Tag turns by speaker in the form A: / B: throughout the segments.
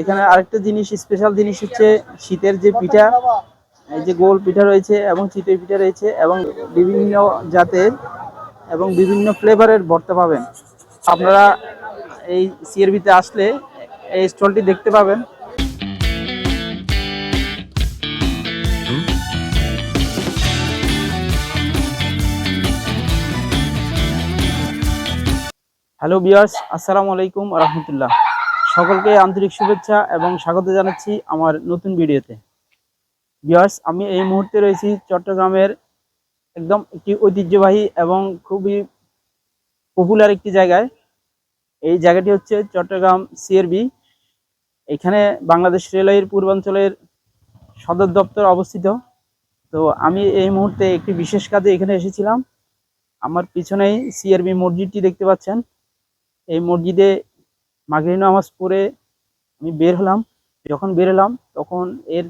A: এখানে আরেকটা জিনিস স্পেশাল জিনিস হচ্ছে শীতের যে পিঠা, এই যে গোল পিঠা রয়েছে এবং চিতই পিঠা রয়েছে এবং বিভিন্ন জাতের এবং বিভিন্ন ফ্লেভারের ভর্তা পাবেন। আপনারা এই সিআরবিতে আসলে এই স্টলটি দেখতে পাবেন। হ্যালো বিয়ার্স আসসালামু আলাইকুম রহমতুল্লাহ। সকলকে আন্তরিক শুভেচ্ছা এবং স্বাগত জানাচ্ছি আমার নতুন ভিডিওতে। বিয়ার্স আমি এই মুহূর্তে রয়েছি চট্টগ্রামের একদম একটি ঐতিহ্যবাহী এবং খুবই পপুলার একটি জায়গায়। এই জায়গাটি হচ্ছে চট্টগ্রাম সিআরবি এখানে বাংলাদেশ রেলওয়ের পূর্বাঞ্চলের সদর দপ্তর অবস্থিত। তো আমি এই মুহূর্তে একটি বিশেষ কাজে এখানে এসেছিলাম। আমার পিছনেই সিআরবি মসজিদটি দেখতে পাচ্ছেন। এই মসজিদে মাগরিব নামাজ পড়ে আমি বের হলাম। যখন বের হলাম, তখন এর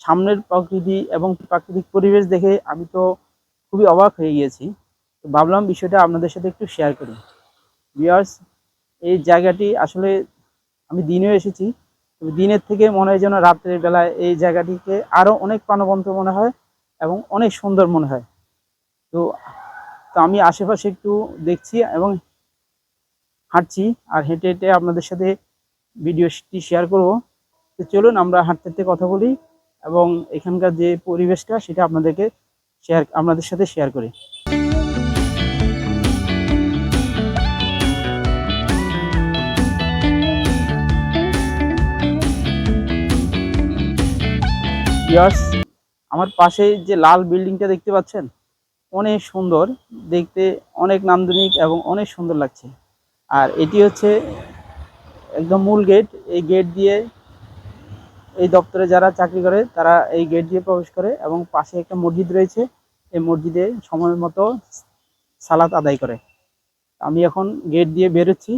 A: সামনের প্রকৃতি এবং প্রাকৃতিক পরিবেশ দেখে আমি তো খুবই অবাক হয়ে গিয়েছি। তো ভাবলাম বিষয়টা আপনাদের সাথে একটু শেয়ার করি। বিয়ার্স এই জায়গাটি আসলে আমি দিনেও এসেছি। দিনের থেকে মনে হয় যেন রাত্রের বেলায় এই জায়গাটিকে আরও অনেক প্রাণবন্ত মনে হয় এবং অনেক সুন্দর মনে হয়। তো তো আমি আশেপাশে একটু দেখছি এবং হাঁটছি আর হেঁটে হেঁটে আপনাদের সাথে ভিডিওটি শেয়ার করব। তো চলুন আমরা হাঁটতে হাঁটতে কথা বলি এবং এখানকার যে পরিবেশটা সেটা আপনাদেরকে শেয়ার আপনাদের সাথে শেয়ার করি। আমার পাশে যে লাল বিল্ডিংটা দেখতে পাচ্ছেন, অনেক সুন্দর, দেখতে অনেক নান্দনিক এবং অনেক সুন্দর লাগছে। আর এটি হচ্ছে একদম মূল গেট এই গেট দিয়ে এই দপ্তরে যারা চাকরি করে, তারা এই গেট দিয়ে প্রবেশ করে এবং পাশে একটা মসজিদ রয়েছে। এই মসজিদে সময় মতো সালাত আদায় করে। আমি এখন গেট দিয়ে বেরোচ্ছি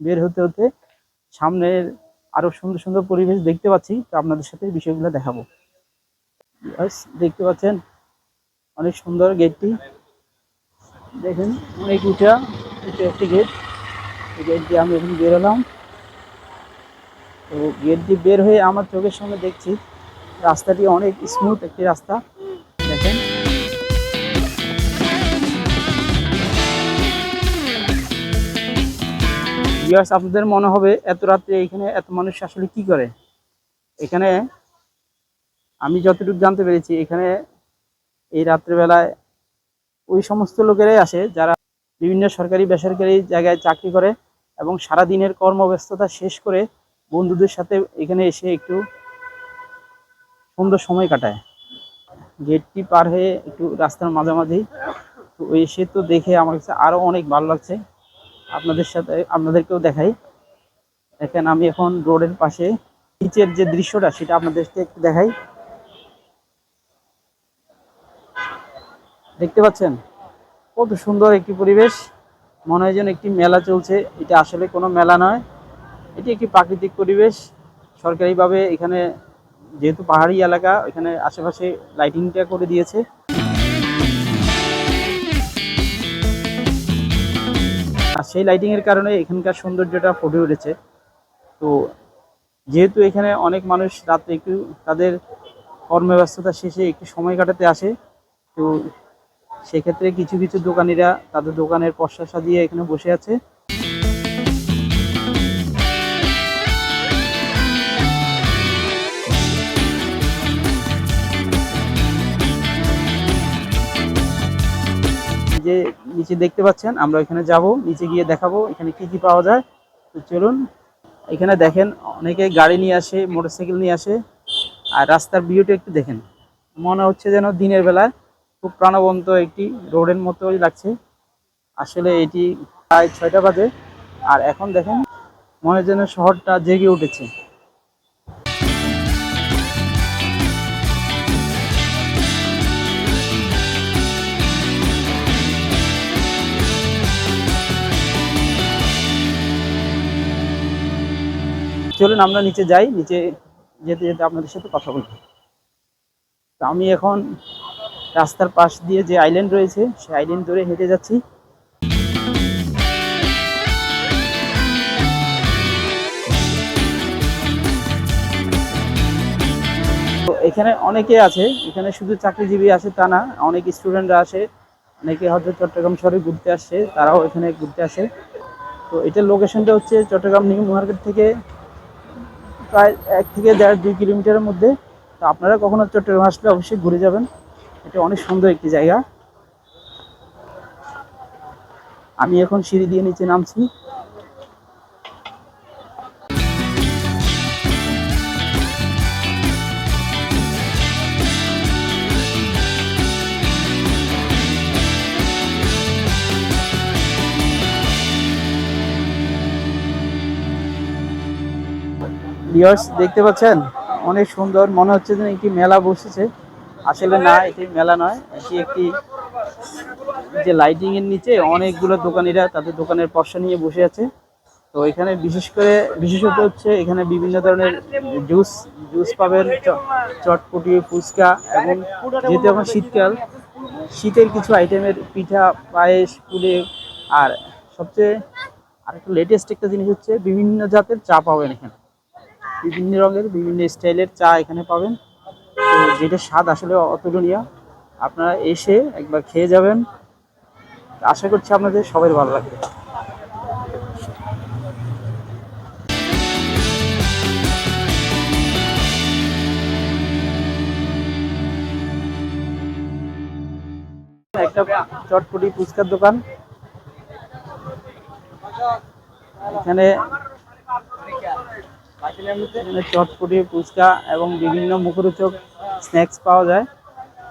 A: বের হতে হতে সামনের আরও সুন্দর সুন্দর পরিবেশ দেখতে পাচ্ছি। তো আপনাদের সাথে বিষয়গুলো দেখাবো। দেখতে পাচ্ছেন? অনেক সুন্দর গেটটি দেখেন, অনেক উঁচা উঁচা একটি গেট গেট দিয়ে আমি এখন বেরোলাম তো গেট দিয়ে বের হয়ে আমার চোখের সামনে দেখছি, রাস্তাটি অনেক স্মুথ একটি রাস্তা। দেখেন। ভিউয়ার্স আপনাদের মনে হবে, এত রাত্রে এখানে এত মানুষ আসলে কি করে? এখানে আমি যতটুকু জানতে পেরেছি, এখানে এই রাত্রেবেলায় ওই সমস্ত লোকেরাই আসে, যারা বিভিন্ন সরকারি, বেসরকারি জায়গায় চাকরি করে এবং সারা দিনের কর্মব্যস্ততা শেষ করে বন্ধুদের সাথে এখানে এসে একটু সুন্দর সময় কাটায়। গেটটি পার হয়ে একটু রাস্তার মাঝামাঝি। তো এসে তো দেখে আমার কাছে আরও অনেক ভালো লাগছে। আপনাদের সাথে, আপনাদেরকেও দেখাই। দেখেন, আমি এখন রোডের পাশে নিচের যে দৃশ্যটা, সেটা আপনাদেরকে একটু দেখাই। দেখতে পাচ্ছেন? কত সুন্দর একটি পরিবেশ। মনে হয় যেন একটি মেলা চলছে। এটা আসলে কোনো মেলা নয়। এটি একটি প্রাকৃতিক পরিবেশ। সরকারিভাবে এখানে যেহেতু পাহাড়ি এলাকা, এখানে আশেপাশে লাইটিংটা করে দিয়েছে। আর সেই লাইটিংয়ের কারণে এখানকার সৌন্দর্যটা ফুটে উঠেছে। তো যেহেতু এখানে অনেক মানুষ রাত্রে একটু তাদের কর্মব্যস্ততা শেষে একটু সময় কাটাতে আসে, তো সেক্ষেত্রে কিছু কিছু দোকানিরা তাদের দোকানের পশ্চা সাজিয়ে এখানে বসে আছে। যে নিচে দেখতে পাচ্ছেন, আমরা এখানে যাব, নিচে গিয়ে দেখাবো এখানে কি কি পাওয়া যায়। তো চলুন, এখানে দেখেন অনেকে গাড়ি নিয়ে আসে, মোটরসাইকেল নিয়ে আসে, আর রাস্তার ভিউটা একটু দেখেন। মনে হচ্ছে যেন দিনের বেলায়। খুব প্রাণবন্ত একটি রোডের মতোই লাগছে। আসলে এটি প্রায় ছয়টা বাজে। আর এখন দেখেন, মনে যেন শহরটা জেগে উঠেছে। চলুন আমরা নিচে যাই, নিচে যেতে যেতে আপনাদের সাথে কথা বলব আমি এখন রাস্তার পাশ দিয়ে যে আইল্যান্ড রয়েছে, সেই আইল্যান্ড ধরে হেঁটে যাচ্ছি। তো এখানে অনেকে আছে, এখানে শুধু চাকরিজীবী আছে তা না, অনেক স্টুডেন্টরা আসে, অনেকে হয়তো চট্টগ্রাম শহরে ঘুরতে আসছে তারাও এখানে ঘুরতে আসে। তো এটার লোকেশনটা হচ্ছে চট্টগ্রাম নিউ মার্কেট থেকে প্রায় এক থেকে দেড় দুই কিলোমিটারের মধ্যে। তো আপনারা কখনো চট্টগ্রাম আসলে অবশ্যই ঘুরে যাবেন। এটা অনেক সুন্দর একটি জায়গা। আমি এখন সিঁড়ি দিয়ে নিচে নামছি। দেখতে পাচ্ছেন? অনেক সুন্দর। মনে হচ্ছে যেন একটি মেলা বসেছে। আসলে না এটি মেলা নয়, এটি একটি যে লাইটিং এর নিচে অনেকগুলো দোকানিরা তাদের দোকানের পর্সা নিয়ে বসে আছে। তো এখানে বিশেষ করে, বিশেষত হচ্ছে এখানে বিভিন্ন ধরনের জুস জুস পাবেন চটপটি, ফুচকা এবং যেহেতু এখন শীতকাল, শীতের কিছু আইটেমের পিঠা, পায়েস, পুলে আর সবচেয়ে আর আরেকটা লেটেস্ট একটা জিনিস হচ্ছে বিভিন্ন জাতের চা পাবেন এখানে। বিভিন্ন রঙের, বিভিন্ন স্টাইলের চা এখানে পাবেন। যেটা স্বাদ আসলে অতুলনীয়। আপনারা এসে একবার খেয়ে যাবেন। আশা করছি আপনাদের সবাই ভালো লাগবে। একটা চটপটি ফুচকার দোকান। এখানে এখানে চটপটি, ফুচকা এবং বিভিন্ন মুখরোচক স্ন্যাক্স পাওয়া যায়।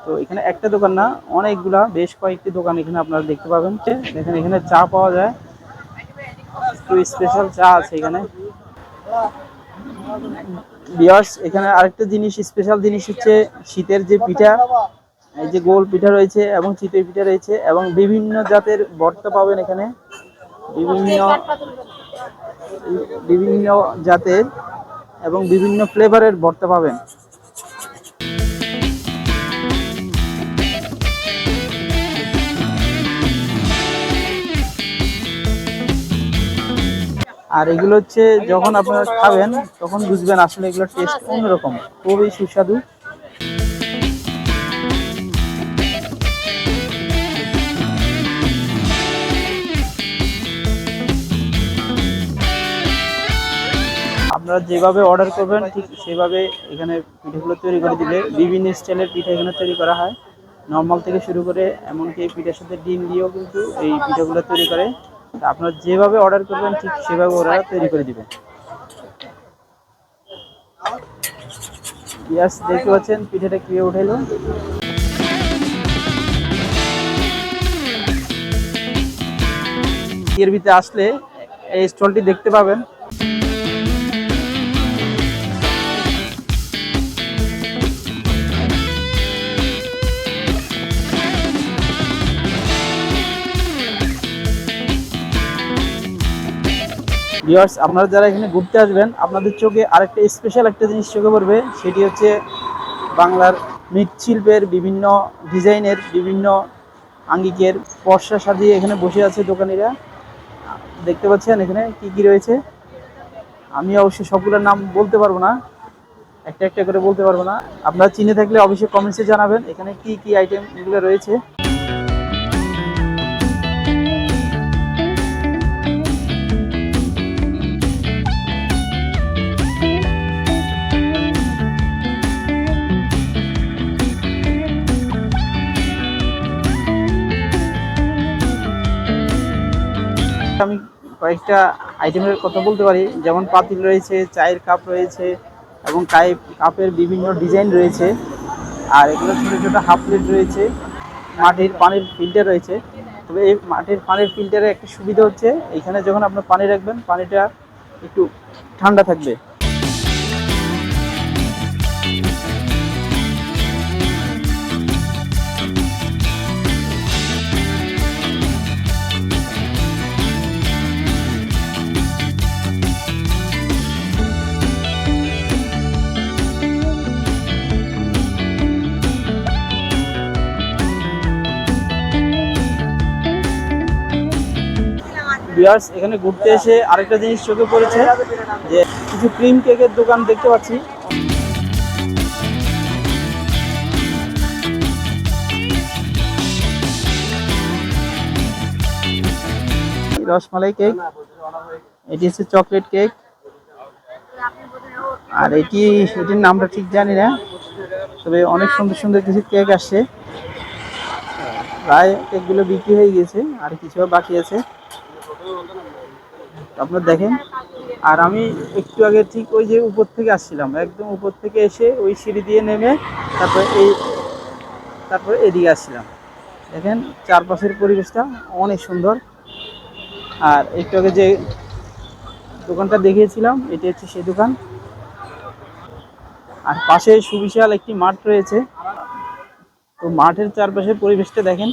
A: তো এখানে একটা দোকান না, অনেকগুলা, বেশ কয়েকটি দোকান এখানে আপনারা দেখতে পাবেন। দেখেন, এখানে চা পাওয়া যায়। একটু স্পেশাল চা আছে এখানে। এখানে আরেকটা জিনিস স্পেশাল জিনিস হচ্ছে শীতের যে পিঠা, এই যে গোল পিঠা রয়েছে এবং চিতই পিঠা রয়েছে এবং বিভিন্ন জাতের ভর্তা পাবেন এখানে। বিভিন্ন বিভিন্ন জাতের এবং বিভিন্ন ফ্লেভারের ভর্তা পাবেন। আর এগুলো হচ্ছে যখন আপনারা খাবেন, তখন বুঝবেন আসলে এগুলোর টেস্ট অন্যরকম। খুবই সুস্বাদু। আপনারা যেভাবে অর্ডার করবেন, ঠিক সেভাবে এখানে পিঠেগুলো তৈরি করে দিবে বিভিন্ন স্টাইলের পিঠা এখানে তৈরি করা হয়। নর্মাল থেকে শুরু করে এমনকি পিঠার সাথে ডিম দিয়েও কিন্তু এই পিঠাগুলো তৈরি করে। আপনারা যেভাবে অর্ডার করবেন, ঠিক সেভাবে ওরা তৈরি করে দিবে। ইয়াস দেখতে পাচ্ছেন পিঠাটা কীভাবে উঠাইলো। এর ভিতরে আসলে এই স্টলটি দেখতে পাবেন। ভিউয়ার্স, আপনারা যারা এখানে ঘুরতে আসবেন, আপনাদের চোখে আরেকটা স্পেশাল একটা জিনিস চোখে পড়বে, সেটি হচ্ছে বাংলার মৃৎশিল্পের বিভিন্ন ডিজাইনের, বিভিন্ন আঙ্গিকের পর্সা সাজিয়ে এখানে বসে আছে দোকানিরা। দেখতে পাচ্ছেন এখানে কি কি রয়েছে? আমি অবশ্যই সবগুলোর নাম বলতে পারব না, একটা একটা করে বলতে পারব না। আপনারা চিনে থাকলে অবশ্যই কমেন্টসে জানাবেন, এখানে কি কি আইটেম এগুলো রয়েছে। কয়েকটা আইটেমের কথা বলতে পারি। যেমন পাতিল রয়েছে, চায়ের কাপ রয়েছে এবং কাপের বিভিন্ন ডিজাইন রয়েছে। আর এগুলো ছোটো ছোটো হাফ প্লেট রয়েছে। মাটির পানির ফিল্টার রয়েছে। তবে এই মাটির পানির ফিল্টারে একটা সুবিধা হচ্ছে, এখানে যখন আপনার পানি রাখবেন, পানিটা একটু ঠান্ডা থাকবে। বিয়ার্স এখানে ঘুরতে এসে আরেকটা জিনিস চোখে পড়েছে, যে কিছু ক্রিম কেকের দোকান দেখতে পাচ্ছি। রসমালাই কেক এটি হচ্ছে চকলেট কেক আর এটি, এটির নামটা ঠিক জানি না, তবে অনেক সুন্দর সুন্দর কিছু কেক আসছে। প্রায় কেকগুলো বিক্রি হয়ে গেছে আর কিছু বাকি আছে। আপনার দেখেন? আর আমি একটু আগে ঠিক ওই যে উপর থেকে আসছিলাম, একদম উপর থেকে এসে ওই সিঁড়ি দিয়ে নেমে তারপর এই, তারপর এদিকে আসছিলাম। দেখেন, চারপাশের পরিবেশটা অনেক সুন্দর। আর একটু আগে যে দোকানটা দেখিয়েছিলাম, এটি হচ্ছে সেই দোকান। আর পাশে সুবিশাল একটি মাঠ রয়েছে। তো মাঠের চারপাশের পরিবেশটা দেখেন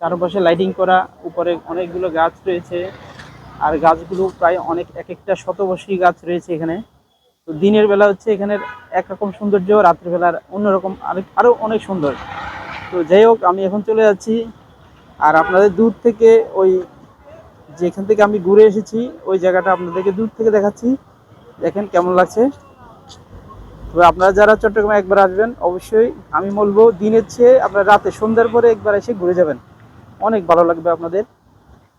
A: চারপাশে লাইটিং করা, উপরে অনেকগুলো গাছ রয়েছে, আর গাছগুলো প্রায় অনেক এক একটা শতবর্ষী গাছ রয়েছে এখানে। তো দিনের বেলা হচ্ছে এখানের একরকম সৌন্দর্য, রাত্রের বেলার অন্যরকম আরেক আরও অনেক সুন্দর। তো যাই হোক, আমি এখন চলে যাচ্ছি, আর আপনাদের দূর থেকে ওই যেখান থেকে আমি ঘুরে এসেছি, ওই জায়গাটা আপনাদেরকে দূর থেকে দেখাচ্ছি। দেখেন কেমন লাগছে। তবে আপনারা যারা চট্টগ্রামে একবার আসবেন, অবশ্যই আমি বলব দিনের চেয়ে আপনার রাতে সন্ধ্যার পরে একবার এসে ঘুরে যাবেন। অনেক ভালো লাগবে আপনাদের।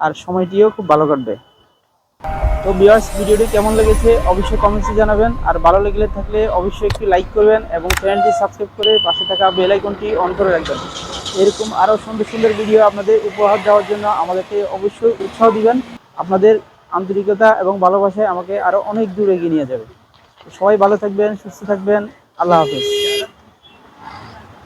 A: আর সময়টিও খুব ভালো কাটবে। তো বিয়ার্স ভিডিওটি কেমন লেগেছে অবশ্যই কমেন্টসে জানাবেন। আর ভালো লেগে থাকলে অবশ্যই একটু লাইক করবেন এবং চ্যানেলটি সাবস্ক্রাইব করে পাশে থাকা বেল আইকনটি অন করে রাখবেন। এরকম আরও সুন্দর সুন্দর ভিডিও আপনাদের উপহার দেওয়ার জন্য আমাদেরকে অবশ্যই উৎসাহ দিবেন। আপনাদের আন্তরিকতা এবং ভালোবাসায় আমাকে আরও অনেক দূর এগিয়ে নিয়ে যাবে। সবাই ভালো থাকবেন, সুস্থ থাকবেন। আল্লাহ হাফিজ।